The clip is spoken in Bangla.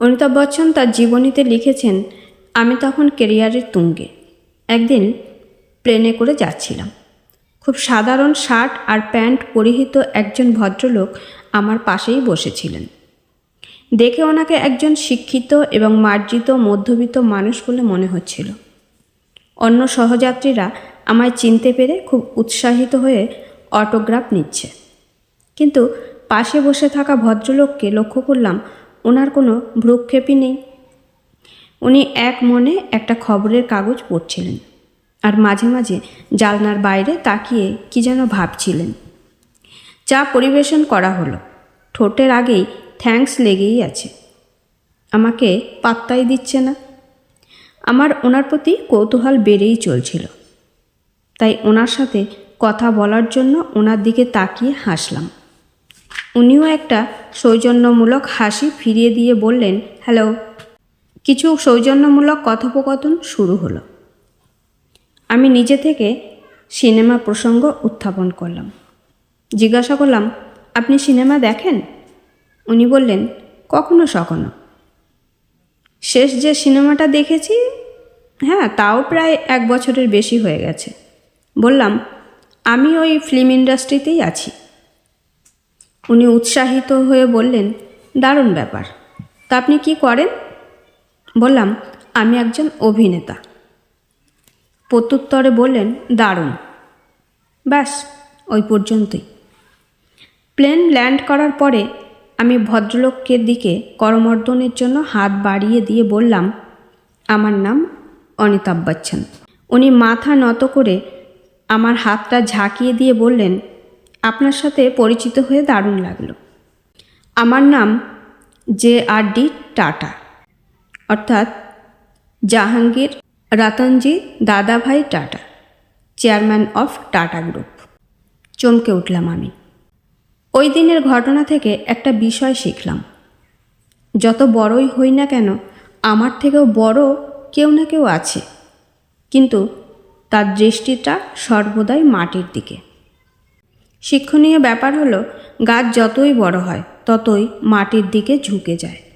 অমিতাভ বচ্চন তার জীবনীতে লিখেছেন, আমি তখন কেরিয়ারের তুঙ্গে। একদিন প্লেনে করে যাচ্ছিলাম। খুব সাধারণ শার্ট আর প্যান্ট পরিহিত একজন ভদ্রলোক আমার পাশেই বসেছিলেন। দেখে ওনাকে একজন শিক্ষিত এবং মার্জিত মধ্যবিত্ত মানুষ বলে মনে হচ্ছিল। অন্য সহযাত্রীরা আমায় চিনতে পেরে খুব উৎসাহিত হয়ে অটোগ্রাফ নিচ্ছে। কিন্তু পাশে বসে থাকা ভদ্রলোককে লক্ষ্য করলাম ওনার কোনো ভ্রুক্ষেপই নেই। উনি এক মনে একটা খবরের কাগজ পড়ছিলেন আর মাঝে মাঝে জালনার বাইরে তাকিয়ে কি যেন ভাবছিলেন। চা পরিবেশন করা হলো। ঠোঁটের আগেই থ্যাঙ্কস লেগেই আছে। আমাকে পাত্তাই দিচ্ছে না। আমার ওনার প্রতি কৌতূহল বেড়েই চলছিল। তাই ওনার সাথে কথা বলার জন্য ওনার দিকে তাকিয়ে হাসলাম। উনিও একটা সৌজন্যমূলক হাসি ফিরিয়ে দিয়ে বললেন, হ্যালো। কিছু সৌজন্যমূলক কথোপকথন শুরু হলো। আমি নিজে থেকে সিনেমা প্রসঙ্গ উত্থাপন করলাম। জিজ্ঞাসা করলাম, আপনি সিনেমা দেখেন? উনি বললেন, কখনো সখনো। শেষ যে সিনেমাটা দেখেছি হ্যাঁ তাও প্রায় এক বছরের বেশি হয়ে গেছে। বললাম, আমি ওই ফিল্ম ইন্ডাস্ট্রিতেই আছি। উনি উৎসাহিত হয়ে বললেন, দারুণ ব্যাপার। তা আপনি কি করেন? বললাম, আমি একজন অভিনেতা। প্রত্যুত্তরে বললেন, দারুণ। ব্যাস, ওই পর্যন্তই। প্লেন ল্যান্ড করার পরে আমি ভদ্রলোকের দিকে করমর্দনের জন্য হাত বাড়িয়ে দিয়ে বললাম, আমার নাম অনিতাভ বচ্চন। উনি মাথা নত করে আমার হাতটা ঝাঁকিয়ে দিয়ে বললেন আপনার সাথে পরিচিত হয়ে দারুণ লাগল। আমার নাম জে আর ডি টাটা। অর্থাৎ Jahangir Ratanji Dadabhai Tata, chairman of Tata group. চমকে উঠলাম আমি। ওই দিনের ঘটনা থেকে একটা বিষয় শিখলাম। যত বড়ই হই না কেন, আমার থেকেও বড় কেউ না কেউ আছে। কিন্তু তার দৃষ্টিটা সর্বদাই মাটির দিকে। শিক্ষণীয় ব্যাপার হলো গাছ যতই বড় হয় ততই মাটির দিকে ঝুঁকে যায়।